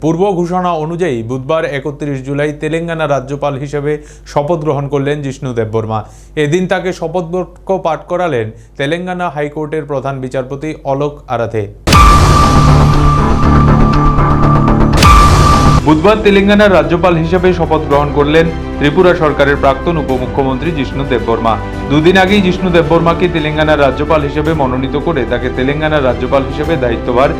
পূর্ব ঘোষণা অনুযায়ী বুধবার একত্রিশ জুলাই তেলেঙ্গানা রাজ্যপাল হিসেবে শপথ গ্রহণ করলেন জিষ্ণু দেববর্মা এদিন তাকে শপথ বাক্য পাঠ করালেন তেলেঙ্গানা হাইকোর্টের প্রধান বিচারপতি অলোক আরাধে। বুধবার তেলেঙ্গানার রাজ্যপাল হিসেবে শপথ গ্রহণ করলেন ত্রিপুরা সরকারের প্রাক্তন উপমুখ্যমন্ত্রী জিষ্ণু দেববর্মা দুদিন আগেই জিষ্ণু দেববর্মাকে তেলেঙ্গানার রাজ্যপাল হিসেবে মনোনীত করে তাকে তেলেঙ্গানার রাজ্যপাল হিসেবে দায়িত্বভার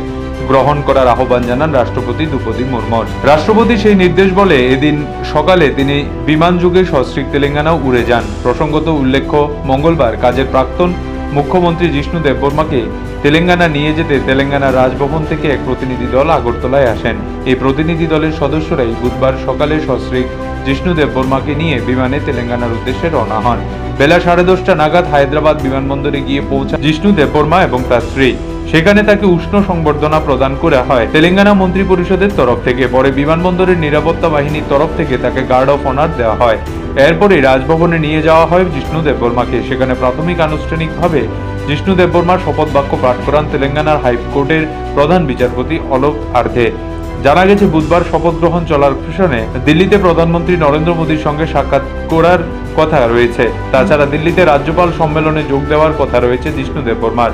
গ্রহণ করার আহ্বান জানান রাষ্ট্রপতি দ্রৌপদী মুর্মুর রাষ্ট্রপতি সেই নির্দেশ বলে এদিন সকালে তিনি বিমান যুগে সস্ত্রীক তেলেঙ্গানাও উড়ে যান। প্রসঙ্গত উল্লেখ্য, মঙ্গলবার কাজের প্রাক্তন মুখ্যমন্ত্রী জিষ্ণু দেববর্মাকে তেলেঙ্গানা নিয়ে যেতে তেলেঙ্গানা রাজভবন থেকে এক প্রতিনিধি দল আগরতলায় আসেন। এই প্রতিনিধি দলের সদস্যরাই বুধবার সকালে সশ্রীক জিষ্ণু দেববর্মাকে নিয়ে বিমানে তেলেঙ্গানার উদ্দেশ্যে রওনা হন। বেলা সাড়ে দশটা নাগাদ হায়দ্রাবাদ বিমানবন্দরে গিয়ে পৌঁছান জিষ্ণু দেববর্মা এবং তার স্ত্রী। সেখানে তাকে উষ্ণ সংবর্ধনা প্রদান করা হয়। তেলেঙ্গানা মন্ত্রী পরিষদের তরফ থেকে, পরে বিমানবন্দরের নিরাপত্তা বাহিনীর তরফ থেকে তাকে গার্ড অফ অনার দেওয়া হয়। এরপরে রাজভবনে নিয়ে যাওয়া হয় জিষ্ণু দেববর্মাকে। সেখানে প্রাথমিক আনুষ্ঠানিকভাবে জিষ্ণু দেববর্মার শপথ বাক্য পাঠ করান তেলেঙ্গানার হাইকোর্টের প্রধান বিচারপতি অলোক আর্ধে। জানা গেছে, বুধবার শপথ গ্রহণ চলার পিছনে দিল্লিতে প্রধানমন্ত্রী নরেন্দ্র মোদীর সঙ্গে সাক্ষাৎ করার কথা রয়েছে। তাছাড়া দিল্লিতে রাজ্যপাল সম্মেলনে যোগ দেওয়ার কথা রয়েছে জিষ্ণু দেববর্মার।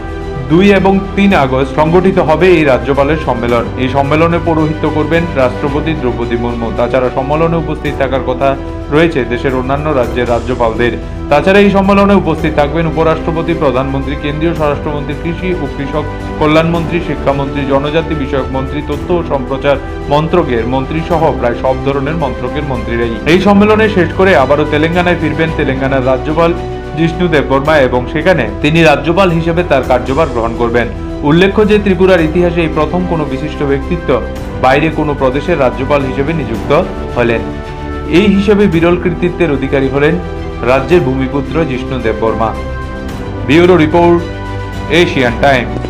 দুই এবং তিন আগস্ট সংগঠিত হবে এই রাজ্যপালের সম্মেলন। এই সম্মেলনে পৌরোহিত্য করবেন রাষ্ট্রপতি দ্রৌপদী মুর্মু। তাছাড়া সম্মেলনে উপস্থিত থাকার কথা রয়েছে দেশের অন্যান্য রাজ্যের রাজ্যপালদের। তাছাড়া এই সম্মেলনে উপস্থিত থাকবেন উপরাষ্ট্রপতি, প্রধানমন্ত্রী, কেন্দ্রীয় স্বরাষ্ট্রমন্ত্রী, কৃষি ও কৃষক কল্যাণমন্ত্রী, শিক্ষামন্ত্রী, জনজাতি বিষয়ক মন্ত্রী, তথ্য ও সম্প্রচার মন্ত্রকের মন্ত্রী সহ প্রায় সব ধরনের মন্ত্রকের মন্ত্রীরাই। এই সম্মেলনে শেষ করে আবারও তেলেঙ্গানায় ফিরবেন তেলেঙ্গানার রাজ্যপাল জিষ্ণু দেববর্মা এবং সেখানে তিনি রাজ্যপাল হিসেবে তার কার্যভার গ্রহণ করবেন। উল্লেখ্য যে ত্রিপুরার ইতিহাসে এই প্রথম কোনো বিশিষ্ট ব্যক্তিত্ব বাইরে কোনো প্রদেশের রাজ্যপাল হিসেবে নিযুক্ত হলেন। এই হিসেবে বিরল কৃতিত্বের অধিকারী হলেন রাজ্যের ভূমিপুত্র Jishnu Debbarma bureau report, Asian Times.